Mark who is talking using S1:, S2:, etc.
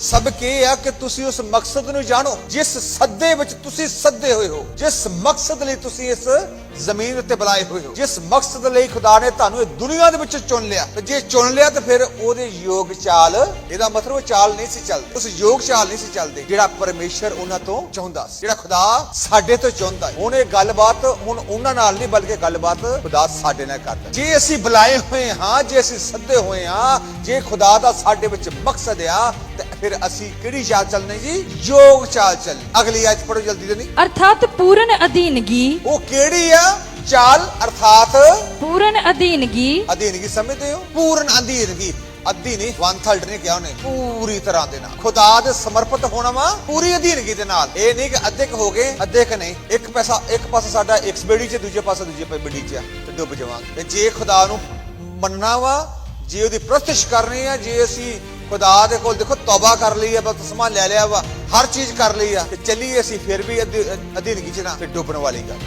S1: ਸਬਕ ਇਹ ਆ ਕਿ ਤੁਸੀਂ ਉਸ ਮਕਸਦ ਨੂੰ ਜਾਣੋ, ਜਿਸ ਸੱਦੇ ਵਿੱਚ ਤੁਸੀਂ ਸੱਦੇ ਹੋਏ ਹੋ, ਜਿਸ ਮਕਸਦ ਲਈ ਤੁਸੀਂ ਇਸ ਜ਼ਮੀਨ ਉੱਤੇ ਬੁਲਾਏ ਹੋਏ ਹੋ। ਜਿਸ ਮਕਸਦ ਲਈ ਖੁਦਾ ਨੇ ਤੁਹਾਨੂੰ ਇਹ ਦੁਨੀਆ ਦੇ ਵਿੱਚ ਚੁਣ ਲਿਆ ਤੇ ਜੇ ਚੁਣ ਲਿਆ ਤਾਂ ਫਿਰ ਉਹਦੇ ਯੋਗ ਚਾਲ ਇਹਦਾ ਮਤਲਬ ਉਹ ਚਾਲ ਨਹੀਂ ਸੀ ਚੱਲਦੇ। ਉਸ ਯੋਗ ਚਾਲ ਨਹੀਂ ਸੀ ਚੱਲਦੇ ਜਿਹੜਾ ਪਰਮੇਸ਼ਰ ਉਹਨਾਂ ਤੋਂ ਚਾਹੁੰਦਾ ਸੀ। ਜਿਹੜਾ ਖੁਦਾ ਸਾਡੇ ਤੋਂ ਚਾਹੁੰਦਾ ਹੈ ਹੁਣ ਇਹ ਗੱਲਬਾਤ ਹੁਣ ਉਹਨਾਂ ਨਾਲ ਨਹੀਂ ਬਲਕਿ ਗੱਲਬਾਤ ਖੁਦਾ ਸਾਡੇ ਨਾਲ ਕਰਦਾ। ਜੇ ਅਸੀਂ ਬੁਲਾਏ ਹੋਏ ਹਾਂ ਜੇ ਅਸੀਂ ਸੱਦੇ ਹੋਏ ਹਾਂ ਜੇ ਖੁਦਾ ਦਾ ਸਾਡੇ ਵਿੱਚ ਮਕਸਦ ਆ ਤੇ ਫਿਰ ਅਸੀਂ ਕਿਹੜੀ ਚਾਲ ਚੱਲਣੀ ਜੀ? ਯੋਗ ਚਾਲ ਚੱਲਣੀ। ਅਗਲੀ ਆਇਤ ਪੜੋ ਜਲਦੀ ਜਲਦੀ
S2: ਅਰਥਾਤ ਪੂਰਨ ਅਧੀਨਗੀ।
S1: ਉਹ ਕਿਹੜੀ ਆ? ਚਾਲ ਅਰਥਾਤ
S2: ਪੂਰਨ ਅਧੀਨਗੀ।
S1: ਅਧੀਨਗੀ ਸਮਝਦੇ ਹੋ? ਪੂਰਨ ਅਧੀਨਗੀ। ਅੱਧੀ ਨਹੀਂ ਵਨ ਥਰਡ ਨੇ ਕਿਹਾ ਉਹਨੇ ਪੂਰੀ ਤਰ੍ਹਾਂ ਦੇ ਨਾਲ। ਖੁਦਾ ਦੇ ਸਮਰਪਿਤ ਹੋਣਾ ਵਾ ਪੂਰੀ ਅਧੀਨਗੀ ਦੇ ਨਾਲ। ਇਹ ਨਹੀਂ ਕਿ ਅੱਧੇ ਕੁ ਹੋ ਗਏ ਅੱਧੇ ਕ ਨਹੀਂ। ਇੱਕ ਪੈਸਾ ਇੱਕ ਪਾਸਾ ਸਾਡਾ ਇੱਕ ਬੇੜੀ 'ਚ ਦੂਜੇ ਪਾਸੇ ਦੂਜੇ ਪੇ ਬੇੜੀ 'ਚ ਆ ਤੇ ਡੁੱਬ ਜਾਵਾਂਗੇ। ਤੇ ਜੇ ਖੁਦਾ ਨੂੰ ਮੰਨਣਾ ਵਾ ਜੇ ਉਹਦੀ ਪ੍ਰਤਿਸ਼ ਕਰਨੀ ਆ ਜੇ ਅਸੀਂ ਖੁਦਾ ਦੇ ਕੋਲ ਦੇਖੋ ਤੌਬਾ ਕਰ ਲਈ ਆ ਬਪਤਿਸਮਾ ਲੈ ਲਿਆ ਵਾ ਹਰ ਚੀਜ਼ ਕਰ ਲਈ ਆ ਤੇ ਚੱਲੀਏ ਅਸੀਂ ਫਿਰ ਵੀ ਅਧੀ- ਅਧੀਨਗੀ 'ਚ ਨਾ ਤੇ ਡੁੱਬਣ ਵਾਲੀ ਗੱਲ।